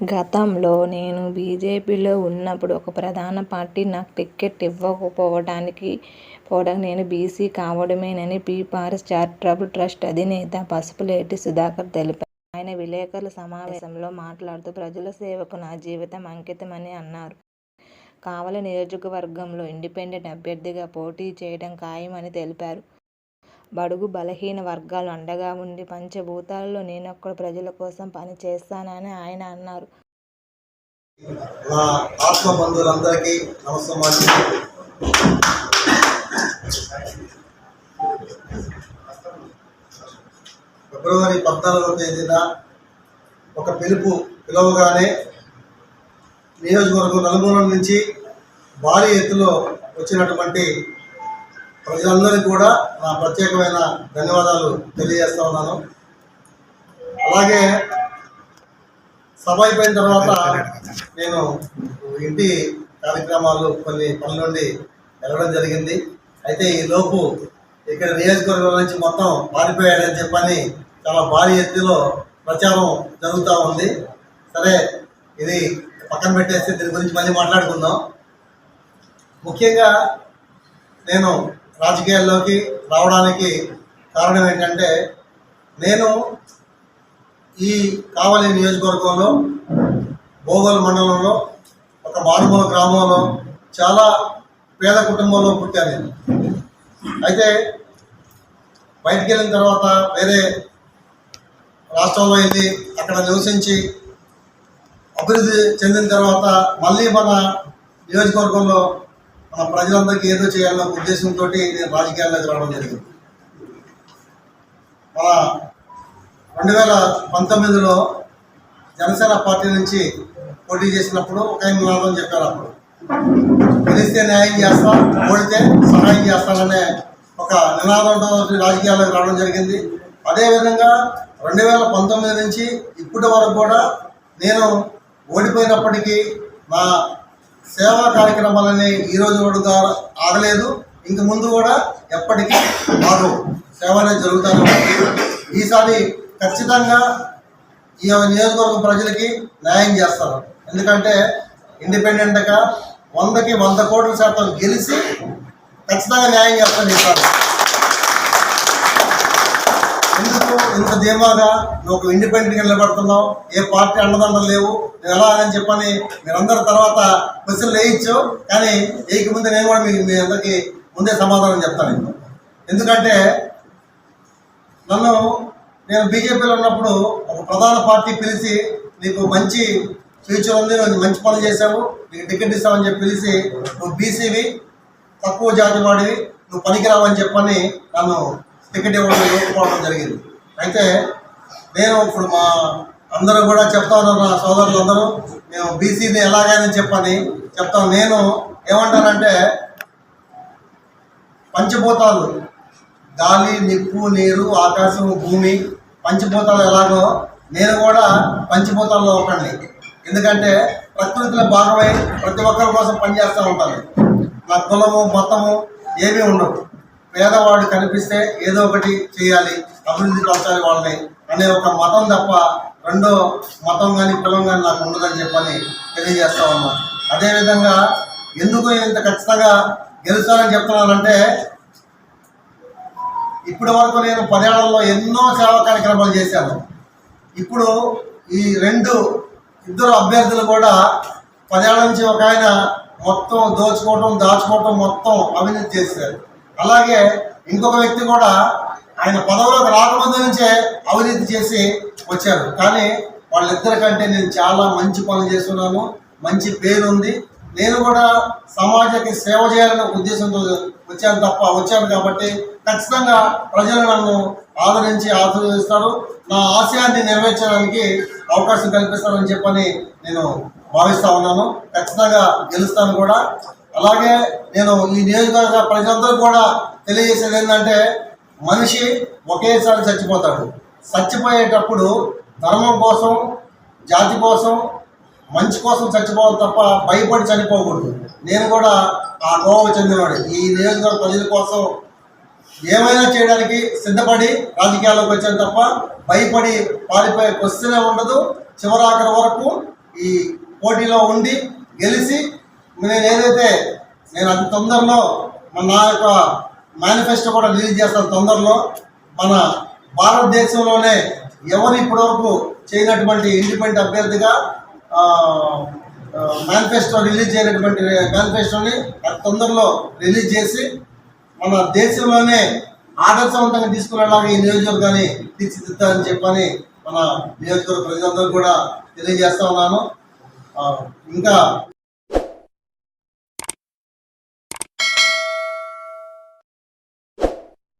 గతంలో నేను బీజేపీలో ఉన్నప్పుడు ఒక ప్రధాన పార్టీ నాకు టిక్కెట్ ఇవ్వకపోవడానికి పోవడానికి నేను బీసీ కావడమేనని పీపార్స్ చారిటబుల్ ట్రస్ట్ అధినేత పసుపులేటి సుధాకర్ తెలిపారు. ఆయన విలేకరుల సమావేశంలో మాట్లాడుతూ ప్రజల సేవకు నా జీవితం అంకితమని అన్నారు. కావలి నియోజకవర్గంలో ఇండిపెండెంట్ అభ్యర్థిగా పోటీ చేయడం ఖాయమని తెలిపారు. బడుగు బలహీన వర్గాలు అండగా ఉండి పంచభూతాలలో నేనొక్కడు ప్రజల కోసం పని చేస్తానని ఆయన అన్నారు. నా ఆత్మ బంధువులందరికీ నమస్కారం ఫిబ్రవరి పద్నాలుగవ తేదీన ఒక పిలుపు పిలవగానే నియోజకవర్గం నలుమూలల నుంచి భారీ ఎత్తులో వచ్చినటువంటి ప్రజలందరికీ కూడా నా ప్రత్యేకమైన ధన్యవాదాలు తెలియజేస్తా ఉన్నాను. అలాగే సభ అయిపోయిన తర్వాత నేను ఇంటి కార్యక్రమాలు కొన్ని పనుల నుండి వెళ్ళడం జరిగింది. అయితే ఈ లోపు ఇక్కడ నియోజకవర్గం నుంచి మొత్తం పారిపోయాడని చెప్పని చాలా భారీ ఎత్తులో ప్రచారం జరుగుతూ ఉంది. సరే ఇది పక్కన పెట్టేస్తే దీని గురించి మళ్ళీ మాట్లాడుకుందాం. ముఖ్యంగా నేను రాజకీయాల్లోకి రావడానికి కారణం ఏంటంటే నేను ఈ కావలి నియోజకవర్గంలో భోగోల్ మండలంలో ఒక మారుమూల గ్రామంలో చాలా పేద కుటుంబంలో పుట్టాను. అయితే బయటికి వెళ్ళిన తర్వాత వేరే రాష్ట్రంలో వెళ్ళి అక్కడ నివసించి అభివృద్ధి చెందిన తర్వాత మళ్ళీ మన నియోజకవర్గంలో మన ప్రజలందరికీ ఏదో చేయాలన్న ఉద్దేశంతో నేను రాజకీయాల్లోకి రావడం జరిగింది. మన రెండు వేల పంతొమ్మిదిలో జనసేన పార్టీ నుంచి పోటీ చేసినప్పుడు ఒక ఆయన నినాదం చెప్పారు అప్పుడు. గెలిస్తే న్యాయం చేస్తాం ఓడితే సహాయం చేస్తామనే ఒక నినాదంతో రాజకీయాల్లోకి రావడం జరిగింది. అదేవిధంగా రెండు వేల పంతొమ్మిది నుంచి ఇప్పటి వరకు కూడా నేను ఓడిపోయినప్పటికీ నా సేవా కార్యక్రమాలని ఈరోజు కూడా ఆగలేదు. ఇంక ముందు కూడా ఎప్పటికీ మాకు సేవ అనేది ఈసారి ఖచ్చితంగా ఈ నియోజకవర్గం ప్రజలకి న్యాయం చేస్తారు. ఎందుకంటే ఇండిపెండెంట్గా వందకి వంద కోట్ల శాతం గెలిచి ఖచ్చితంగా న్యాయం చేస్తాను ఈసారి. నాకు ఇంత ధీమాగా నువ్వు ఒక ఇండిపెండెంట్గా నిలబడుతున్నావు. ఏ పార్టీ అండదండలు లేవు. నేను ఎలా అని చెప్పని మీరందరి తర్వాత క్వశ్చన్లు వేయించు కానీ వేయకముందే నేను కూడా మీ మీ అందరికీ ముందే సమాధానం చెప్తాను నేను. ఎందుకంటే నన్ను నేను బీజేపీలో ఉన్నప్పుడు ఒక ప్రధాన పార్టీ పిలిచి నీకు మంచి ఫ్యూచర్ ఉంది నువ్వు మంచి పనులు చేసావు నీకు టికెట్ ఇస్తామని చెప్పి పిలిచి నువ్వు బీసీవి తక్కువ జాతి వాడివి నువ్వు పనికిరావని చెప్పని నన్ను టికెట్ ఇవ్వడం ఇవ్వకపోవడం జరిగింది. అయితే నేను ఇప్పుడు మా అందరూ కూడా చెప్తా ఉన్నారు నా సోదరులు అందరూ మేము బీసీని ఎలాగైనా చెప్పని చెప్తాం. నేను ఏమంటానంటే పంచభూతాలు గాలి నిప్పు నీరు ఆకాశం భూమి పంచభూతాలు ఎలాగో నేను కూడా పంచభూతాల్లో ఒకడిని. ఎందుకంటే ప్రకృతిలో భాగమై ప్రతి ఒక్కరి కోసం పనిచేస్తూ ఉంటాను. నా కులము మతము ఏమీ ఉండవు. పేదవాడు కనిపిస్తే ఏదో ఒకటి చేయాలి. అభివృద్ధి పరచాలి వాళ్ళని అనే ఒక మతం తప్ప రెండో మతం కానీ కులం కానీ నాకు ఉండదని చెప్పని తెలియజేస్తా ఉన్నా. అదేవిధంగా ఎందుకు ఇంత ఖచ్చితంగా గెలుస్తానని చెప్తున్నానంటే ఇప్పటి వరకు నేను పదేళ్ళలో ఎన్నో సేవా కార్యక్రమాలు చేశాను. ఇప్పుడు ఈ రెండు ఇద్దరు అభ్యర్థులు కూడా పదేళ్ళ నుంచి ఒక ఆయన మొత్తం దోచుకోవటం దాచుకోవటం మొత్తం అవినీతి చేశారు. అలాగే ఇంకొక వ్యక్తి కూడా ఆయన పదవులోకి రాకముందు నుంచే అవినీతి చేసి వచ్చారు. కానీ వాళ్ళిద్దరికంటే నేను చాలా మంచి పనులు చేస్తున్నాను మంచి పేరు ఉంది నేను కూడా సమాజానికి సేవ చేయాలనే ఉద్దేశంతో వచ్చాను తప్ప వచ్చాను కాబట్టి ఖచ్చితంగా ప్రజలు నన్ను ఆదరించి ఆశీర్వదిస్తారు. నా ఆశయాన్ని నెరవేర్చడానికి అవకాశం కల్పిస్తారని చెప్పని నేను భావిస్తా ఉన్నాను. ఖచ్చితంగా గెలుస్తాను కూడా. అలాగే నేను ఈ నియోజకవర్గ ప్రజలందరూ కూడా తెలియజేసేది ఏంటంటే మనిషి ఒకేసారి చచ్చిపోతాడు. చచ్చిపోయేటప్పుడు ధర్మం కోసం జాతి కోసం మంచి కోసం చచ్చిపోవాలి తప్ప భయపడి చనిపోకూడదు. నేను కూడా ఆ కోవ చెందినవాడు ఈ నియోజకవర్గ ప్రజల కోసం ఏమైనా చేయడానికి సిద్ధపడి రాజకీయాల్లోకి వచ్చాను తప్ప భయపడి పారిపోయే క్వశ్చనే ఉండదు. చివరాఖరి వరకు ఈ పోటీలో ఉండి గెలిచి నేను ఏదైతే నేను అతి తొందరలో మన నా యొక్క మేనిఫెస్టో కూడా రిలీజ్ చేస్తాను తొందరలో. మన భారతదేశంలోనే ఎవరు ఇప్పటివరకు చేయనటువంటి ఇండిపెండెంట్ అభ్యర్థిగా మేనిఫెస్టో రిలీజ్ చేయనటువంటి మేనిఫెస్టోని అతి తొందరలో రిలీజ్ చేసి మన దేశంలోనే ఆదర్శవంతంగా తీసుకునేలాగా ఈ నియోజకవర్గాన్ని తీర్చిదిద్దాలని చెప్పని మన నియోజకవర్గ ప్రజలందరూ కూడా తెలియజేస్తా ఉన్నాను. ఇంకా